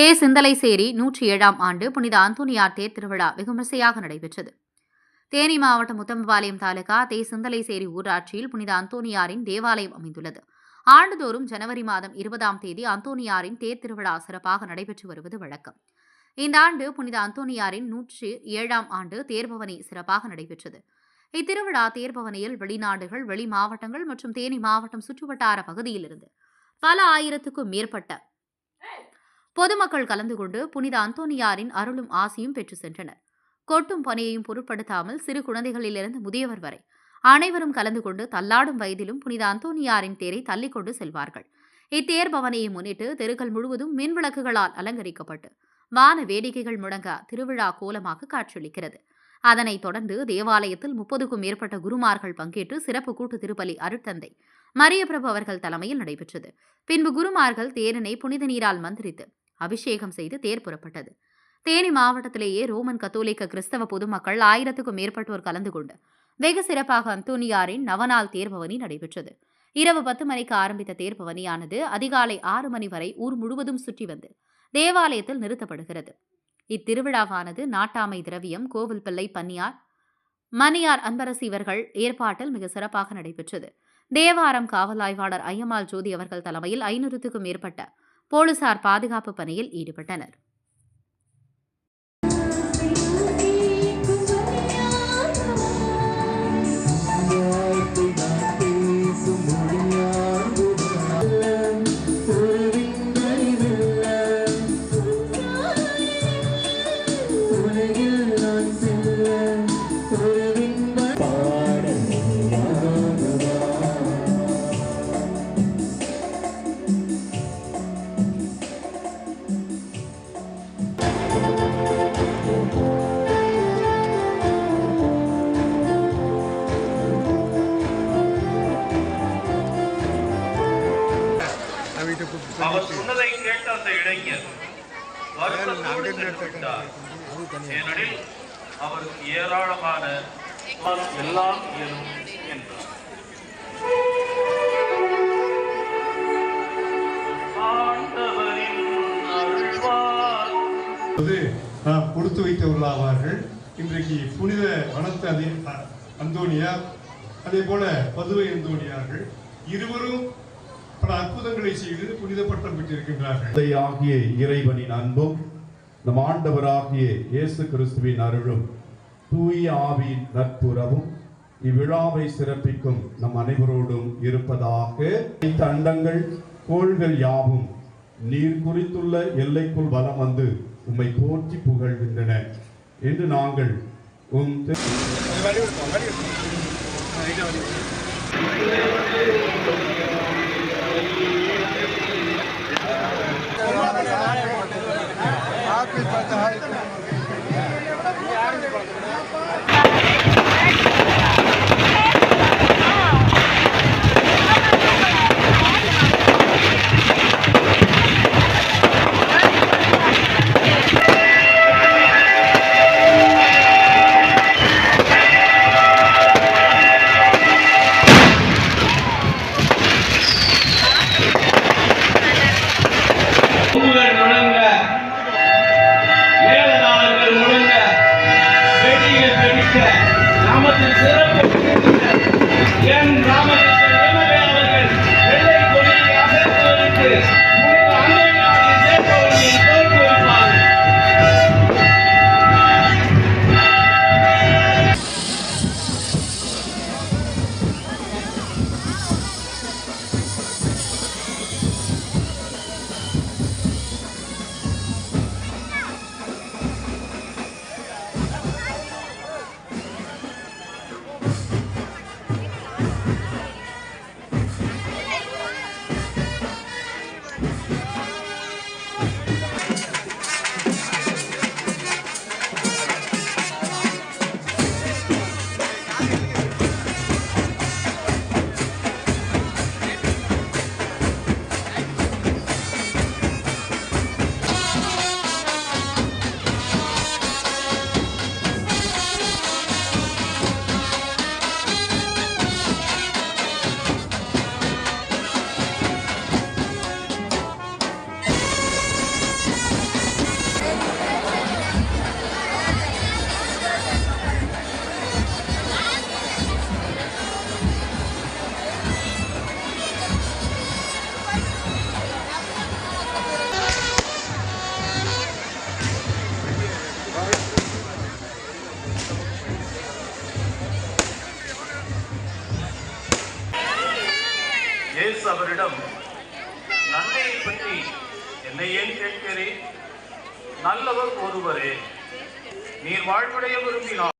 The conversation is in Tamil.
தே சிந்தலைசேரி நூற்றி ஏழாம் ஆண்டு புனித அந்தோனியார் தேர் திருவிழா வெகுமரிசையாக நடைபெற்றது. தேனி மாவட்டம் முத்தம்பபாளையம் தாலுகா தே சிந்தலைசேரி ஊராட்சியில் புனித அந்தோனியாரின் தேவாலயம் அமைந்துள்ளது. ஆண்டுதோறும் ஜனவரி மாதம் இருபதாம் தேதி அந்தோனியாரின் தேர் திருவிழா சிறப்பாக நடைபெற்று வருவது வழக்கம். இந்த ஆண்டு புனித அந்தோனியாரின் நூற்றி ஏழாம் ஆண்டு தேர்பவனி சிறப்பாக நடைபெற்றது. இத்திருவிழா தேர்பவனியில் வெளிநாடுகள் வெளி மாவட்டங்கள் மற்றும் தேனி மாவட்டம் சுற்றுவட்டார பகுதியிலிருந்து பல ஆயிரத்துக்கும் மேற்பட்ட பொதுமக்கள் கலந்து கொண்டு புனித அந்தோனியாரின் அருளும் ஆசியும் பெற்று சென்றனர். கொட்டும் பணியையும் பொருட்படுத்தாமல் சிறு குழந்தைகளிலிருந்து முதியவர் வரை அனைவரும் கலந்து கொண்டு தள்ளாடும் வயதிலும் புனித அந்தோனியாரின் தேரை தள்ளிக்கொண்டு செல்வார்கள். இத்தேர் பவனையை முன்னிட்டு தெருக்கள் முழுவதும் மின் விளக்குகளால் அலங்கரிக்கப்பட்டு வான வேடிக்கைகள் முழங்க திருவிழா கோலமாக காட்சியளிக்கிறது. அதனைத் தொடர்ந்து தேவாலயத்தில் முப்பதுக்கும் மேற்பட்ட குருமார்கள் பங்கேற்று சிறப்பு கூட்டு திருப்பலி அருட்தந்தை மரியபிரபு அவர்கள் தலைமையில் நடைபெற்றது. பின்பு குருமார்கள் தேரினை புனித நீரால் மந்திரித்து அபிஷேகம் செய்து தேர் புறப்பட்டது. தேனி மாவட்டத்திலேயே ரோமன் கத்தோலிக்க கிறிஸ்தவ பொதுமக்கள் ஆயிரத்துக்கும் மேற்பட்டோர் கலந்து கொண்டு வெகு சிறப்பாக அந்தோனியாரின் நவநாள் தேர்பவனி நடைபெற்றது. இரவு பத்து மணிக்கு ஆரம்பித்த தேர்பவனியானது அதிகாலை ஆறு மணி வரை ஊர் முழுவதும் சுற்றி வந்து தேவாலயத்தில் நிறுத்தப்படுகிறது. இத்திருவிழாவானது நாட்டாமை திரவியம் கோவில் பிள்ளை பன்னியார் மணியார் அன்பரசு இவர்கள் ஏற்பாட்டில் மிக சிறப்பாக நடைபெற்றது. தேவாரம் காவல் ஆய்வாளர் ஐயமால் ஜோதி அவர்கள் தலைமையில் ஐநூறுத்துக்கும் மேற்பட்ட போலீசார் பாதுகாப்பு பணியில் ஈடுபட்டனர். வருத்தத்தோடு சென்று விட்டார் ஏனெனில் அவருக்கு ஏராளமான எல்லாம் இயலும் என்றார் நாம் கொடுத்து வைத்தவர்களாவார்கள். இன்றைக்கு புனித வனத்து அதே அந்தோனியார் அதே போல பதுவை அந்தோனியார்கள். இருவரும் பல அற்புதங்களை செய்து புனித பட்டம் பெற்றிருக்கின்றார்கள். தந்தையாகிய இறைவனின் அன்பும் நம் ஆண்டவராகிய இயேசு கிறிஸ்துவின் அருளும் தூய ஆவியின் நட்புறவும் இவ்விழாவை சிறப்பிக்கும் நம் அனைவரோடும் இருப்பதாக தண்டங்கள் கோள்கள் யாவும் நீர் குறித்துள்ள எல்லைக்குள் வலம் வந்து உம்மை போற்றி புகழ்கின்றன என்று நாங்கள் உம் நமது சிறப்பு என் ராமகிருஷ்ணன் அவரிடம் நன்மையை பற்றி என்னை ஏன் கேட்கிறேன் நல்லவர் ஒருவரே. நீர் வாழ்வடைய விரும்பினார்